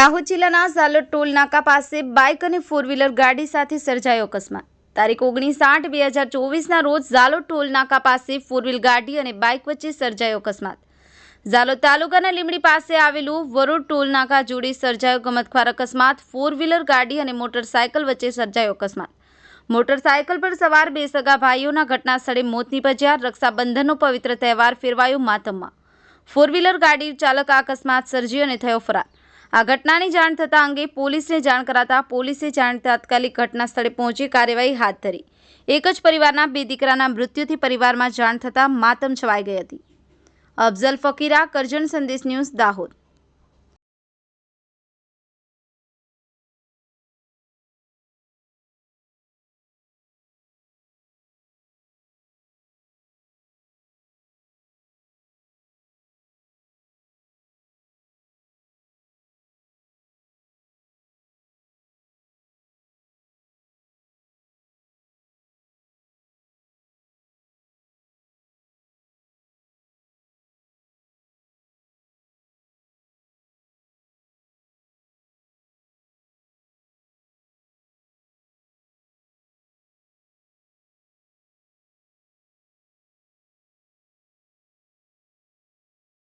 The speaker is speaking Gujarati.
દાહોદ જિલ્લાના ઝાલોદ ટોલ નાકા પાસે બાઇક અને ફોર વ્હીલર ગાડી સાથે સર્જાયો અકસ્માત. તારીખ ઓગણીસ આઠ બે હજાર ચોવીસના રોજ ઝાલોદ ટોલ નાકા પાસે ફોર વ્હીલ ગાડી અને બાઇક વચ્ચે સર્જાયો અકસ્માત. ઝાલોદ તાલુકાના લીમડી પાસે આવેલું વરોડ ટોલ નાકા જોડે સર્જાયો ગમતખવાર અકસ્માત. ફોર વ્હીલર ગાડી અને મોટરસાયકલ વચ્ચે સર્જાયો અકસ્માત. મોટરસાયકલ પર સવાર બે સગા ભાઈઓના ઘટના સ્થળે મોત નીપજ્યા. રક્ષાબંધનનો પવિત્ર તહેવાર ફેરવાયો માતમમાં. ફોર વ્હીલર ગાડી ચાલક આ અકસ્માત સર્જી અને થયો ફરાર. આ ઘટનાની જાણ થતાં અંગે પોલીસને જાણ કરાતા પોલીસે જાણ તાત્કાલિક ઘટના સ્થળે પહોંચી કાર્યવાહી હાથ ધરી. એક જ પરિવારના બે દીકરાના મૃત્યુથી પરિવારમાં જાણ થતાં માતમ છવાઈ ગઈ હતી. અફઝલ ફકીરા, કરજણ સંદેશ ન્યૂઝ દાહોદ.